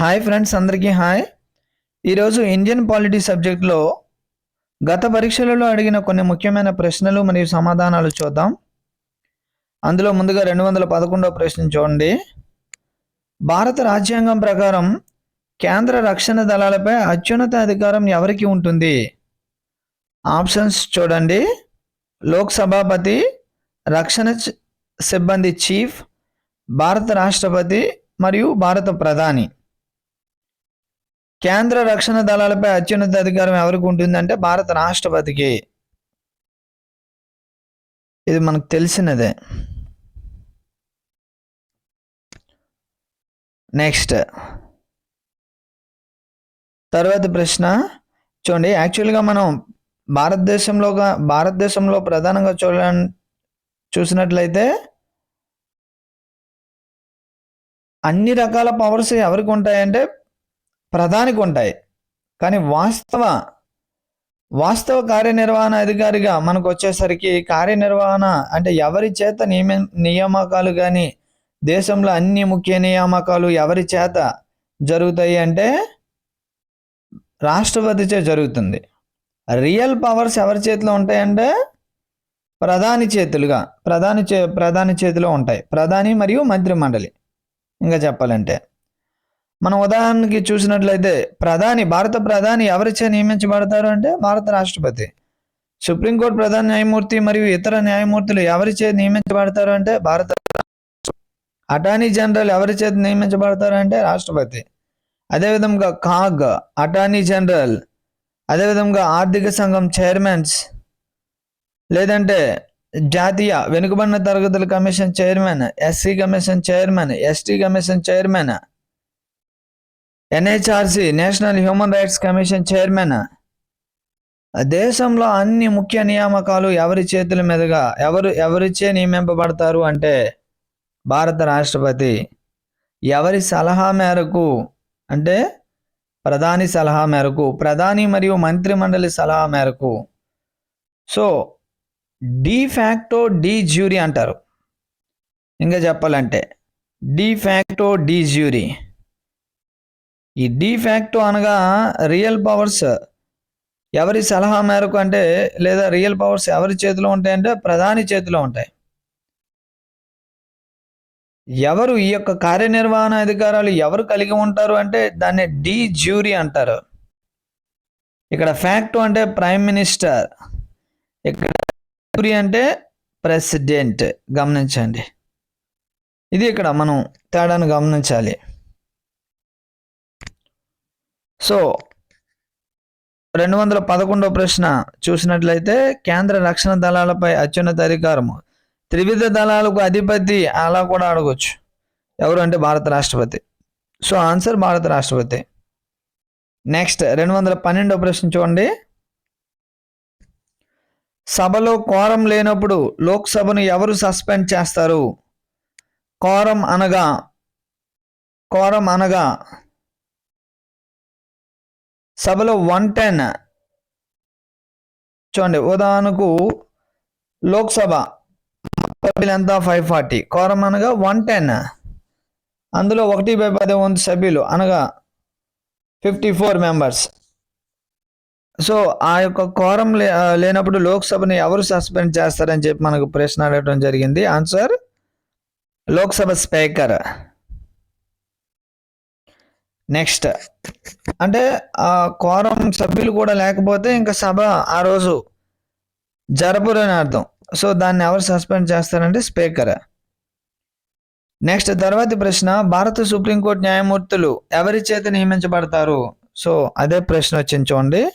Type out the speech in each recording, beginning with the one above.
Hi friends అందరికీ hi ఈరోజు Indian polity సబ్జెక్ట్లో గత పరీక్షలలో అడిగిన కొన్ని ముఖ్యమైన ప్రశ్నలు మరియు సమాధానాలు చూద్దాం. అందులో ముందుగా రెండు వందల పదకొండవ ప్రశ్న చూడండి. భారత రాజ్యాంగం ప్రకారం కేంద్ర రక్షణ దళాలపై అత్యున్నత అధికారం ఎవరికి ఉంటుంది? ఆప్షన్స్ చూడండి. లోక్సభాపతి రక్షణ సిబ్బంది చీఫ్ భారత రాష్ట్రపతి మరియు భారత ప్రధాని. కేంద్ర రక్షణ దళాలపై అత్యున్నత అధికారం ఎవరికి ఉంటుందంటే భారత రాష్ట్రపతికి. ఇది మనకు తెలిసినదే. నెక్స్ట్. తర్వాత ప్రశ్న. చూడండి యాక్చువల్గా మనం భారతదేశంలో భారతదేశంలో ప్రధానంగా చూడ చూసినట్లయితే అన్ని రకాల పవర్స్ ఎవరికి ఉంటాయంటే ప్రధానికి ఉంటాయి. కానీ వాస్తవ వాస్తవ కార్యనిర్వహణ అధికారిగా మనకు వచ్చేసరికి కార్యనిర్వహణ అంటే ఎవరి చేత నియమ నియామకాలు కానీ దేశంలో అన్ని ముఖ్య నియామకాలు ఎవరి చేత జరుగుతాయి అంటే రాష్ట్రపతిచే జరుగుతుంది. రియల్ పవర్స్ ఎవరి చేతిలో ఉంటాయంటే ప్రధాని చేతులుగా ప్రధాని చే ప్రధాని చేతిలో ఉంటాయి. ప్రధాని మరియు మంత్రి మండలి ఇంకా చెప్పాలంటే మనం ఉదాహరణకి చూసినట్లయితే ప్రధాని భారత ప్రధాని ఎవరిచే నియమించబడతారు అంటే భారత రాష్ట్రపతి. సుప్రీంకోర్టు ప్రధాన న్యాయమూర్తి మరియు ఇతర న్యాయమూర్తులు ఎవరిచే నియమించబడతారు అంటే భారత అటార్నీ జనరల్ ఎవరి చేత నియమించబడతారు అంటే రాష్ట్రపతి. అదేవిధంగా కాగ్ అటార్నీ జనరల్. అదేవిధంగా ఆర్థిక సంఘం చైర్మన్స్. లేదంటే జాతీయ వెనుకబడిన తరగతుల commission chairman SC commission chairman ST commission chairman. NHRC national human rights commission chairman. దేశంలో అన్ని ముఖ్య నియామకాలు ఎవరి చేతుల మీదుగా ఎవరు ఎవరిచే నియమింపబడతారు అంటే భారత రాష్ట్రపతి. ఎవరి సలహా మేరకు అంటే ప్రధాని సలహా మేరకు ప్రధాని మరియు మంత్రిమండలి సలహా మేరకు. సో డిఫ్యాక్టో డి జ్యూరీ అంటారు. ఇంకా చెప్పాలంటే డిఫ్యాక్టో డి జ్యూరీ. ఈ డిఫ్యాక్టో అనగా రియల్ పవర్స్ ఎవరి సలహా మేరకు అంటే లేదా రియల్ పవర్స్ ఎవరి చేతిలో ఉంటాయంటే ప్రధాని చేతిలో ఉంటాయి. ఎవరు ఈ యొక్క కార్యనిర్వహణ అధికారాలు ఎవరు కలిగి ఉంటారు అంటే దాన్ని డి జ్యూరీ అంటారు. ఇక్కడ ఫ్యాక్ట్ అంటే ప్రైమ్ మినిస్టర్ ఇక్కడ జ్యూరీ అంటే ప్రెసిడెంట్ గమనించండి. ఇది ఇక్కడ మనం తేడాను గమనించాలి. సో రెండు వందల పదకొండో ప్రశ్న చూసినట్లయితే కేంద్ర రక్షణ దళాలపై అత్యున్నత అధికారము త్రివిధ దళాలకు అధిపతి అలా కూడా అడగచ్చు. ఎవరు అంటే భారత రాష్ట్రపతి. సో ఆన్సర్ భారత రాష్ట్రపతి. నెక్స్ట్ రెండు వందల పన్నెండో ప్రశ్న చూడండి. సభలో కోరం లేనప్పుడు లోక్సభను ఎవరు సస్పెండ్ చేస్తారు? కోరం అనగా కోరం అనగా సభలో వన్ టెన్. చూడండి ఉదాహరణకు లోక్సభ సభ్యులు ఎంత? Five forty. కోరం అనగా వన్ టెన్. అందులో ఒకటి బై పది సభ్యులు అనగా ఫిఫ్టీ ఫోర్ మెంబర్స్. సో ఆ యొక్క కోరం లే లేనప్పుడు లోక్సభని ఎవరు సస్పెండ్ చేస్తారని చెప్పి మనకు ప్రశ్న అడగడం జరిగింది. Answer Lok Sabha speaker. Next. అంటే ఆ కోరం సభ్యులు కూడా లేకపోతే ఇంకా సభ ఆ రోజు జరపరని అర్థం. సో దాన్ని ఎవరు సస్పెండ్ చేస్తారంటే స్పీకర్. నెక్స్ట్ తర్వాతి ప్రశ్న భారత సుప్రీంకోర్టు న్యాయమూర్తులు ఎవరి చేత నియమించబడతారు? సో అదే ప్రశ్న వచ్చింది చూడండి.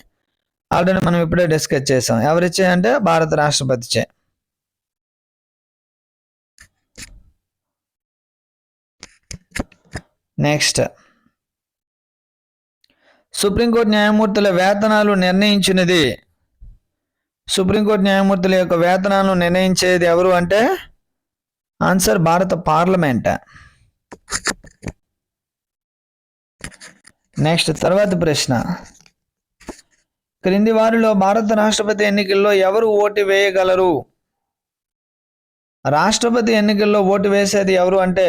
ఆల్రెడీ మనం ఇప్పుడే డిస్కస్ చేసాం. ఎవరిచే అంటే భారత రాష్ట్రపతి చే. నెక్స్ట్. సుప్రీంకోర్టు న్యాయమూర్తుల వేతనాలు నిర్ణయించినది. సుప్రీంకోర్టు న్యాయమూర్తుల యొక్క వేతనాలను నిర్ణయించేది ఎవరు అంటే? ఆన్సర్ భారత పార్లమెంట్. నెక్స్ట్ తర్వాత ప్రశ్న. క్రింది వారిలో భారత రాష్ట్రపతి ఎన్నికల్లో ఎవరు ఓటు వేయగలరు? రాష్ట్రపతి ఎన్నికల్లో ఓటు వేసేది ఎవరు అంటే?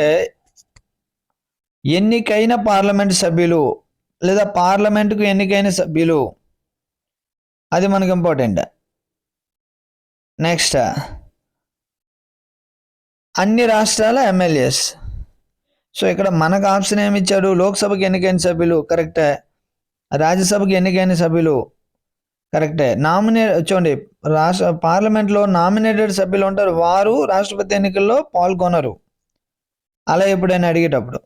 ఎన్నికైన పార్లమెంట్ సభ్యులు లేదా పార్లమెంటుకు ఎన్నికైన సభ్యులు అది మనకు ఇంపార్టెంట్. నెక్స్ట్. అన్ని రాష్ట్రాల ఎమ్మెల్యేస్. సో ఇక్కడ మనకు ఆప్షన్ ఏమి ఇచ్చాడు? లోక్సభకు ఎన్నికైన సభ్యులు కరెక్టే. రాజ్యసభకు ఎన్నికైన సభ్యులు కరెక్టే. నామినేట్ చూడండి రాష్ట్ర పార్లమెంట్లో నామినేటెడ్ సభ్యులు ఉంటారు. వారు రాష్ట్రపతి ఎన్నికల్లో పాల్గొనరు. అలా ఎప్పుడైనా అడిగేటప్పుడు.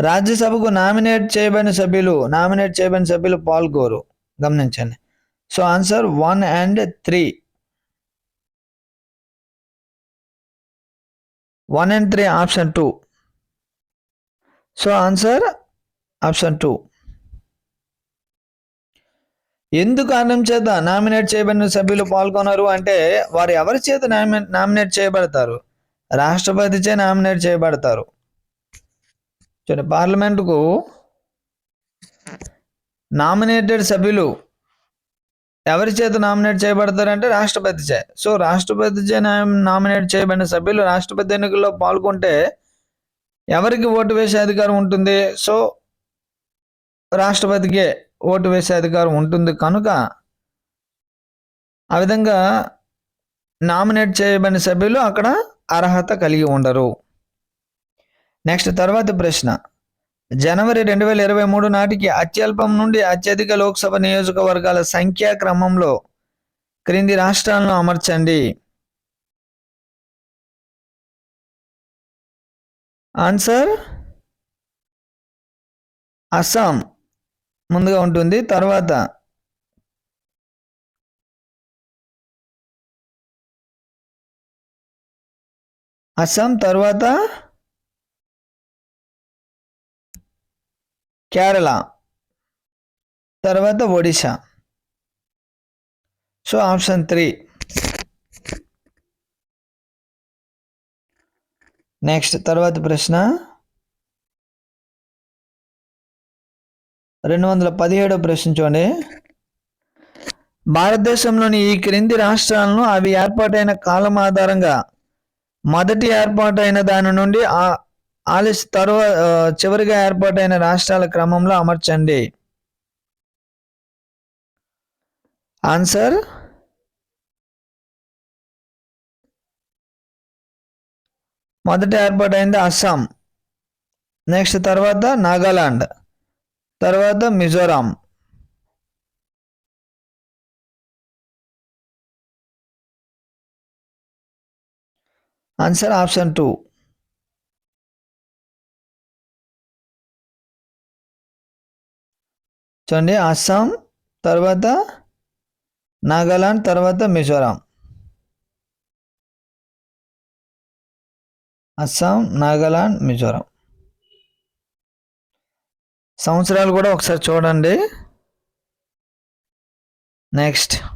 రాజ్యసభకు నామినేట్ చేయబడిన సభ్యులు నామినేట్ చేయబడిన సభ్యులు పాల్గొరు గమనించండి. So answer one and three. One and three option two. So answer option two. ఎందుకు కారణం చేత నామినేట్ చేయబడిన సభ్యులు పాల్గొన్నారు అంటే వారు ఎవరి చేత నామి- నామినేట్ చేయబడతారు? రాష్ట్రపతిచే నామినేట్ చేయబడతారు. చూడండి పార్లమెంటుకు నామినేటెడ్ సభ్యులు ఎవరి చేత నామినేట్ చేయబడతారంటే రాష్ట్రపతి చే. సో రాష్ట్రపతి చే నామినేట్ చేయబడిన సభ్యులు రాష్ట్రపతి ఎన్నికల్లో పాల్గొంటే ఎవరికి ఓటు వేసే అధికారం ఉంటుంది? సో రాష్ట్రపతికే ఓటు వేసే అధికారం ఉంటుంది. కనుక ఆ విధంగా నామినేట్ చేయబడిన సభ్యులు అక్కడ అర్హత కలిగి ఉండరు. నెక్స్ట్ తర్వాత ప్రశ్న. జనవరి రెండు వేల ఇరవై మూడు నాటికి అత్యల్పం నుండి అత్యధిక లోక్సభ నియోజకవర్గాల సంఖ్యా క్రమంలో క్రింది రాష్ట్రాలను అమర్చండి. ఆన్సర్? అస్సాం. ముందుగా ఉంటుంది. తర్వాత? అస్సాం. తర్వాత? కేరళ తర్వాత Odisha. So option three. Next తర్వాత ప్రశ్న. రెండు వందల పదిహేడో ప్రశ్న చూడండి. భారతదేశంలోని ఈ క్రింది రాష్ట్రాలను అవి ఏర్పాటైన కాలం ఆధారంగా మొదటి ఏర్పాటైన దాని నుండి ఆలస్య తర్వాత చివరిగా ఏర్పాటైన రాష్ట్రాల క్రమంలో అమర్చండి. ఆన్సర్? మొదట ఏర్పాటైంది అస్సాం. నెక్స్ట్ తర్వాత నాగాలాండ్. తర్వాత మిజోరాం. Answer option two. చూడండి అస్సాం తర్వాత నాగాలాండ్ తర్వాత మిజోరాం. అస్సాం నాగాలాండ్ మిజోరాం. సంవత్సరాలు కూడా ఒకసారి చూడండి. Next.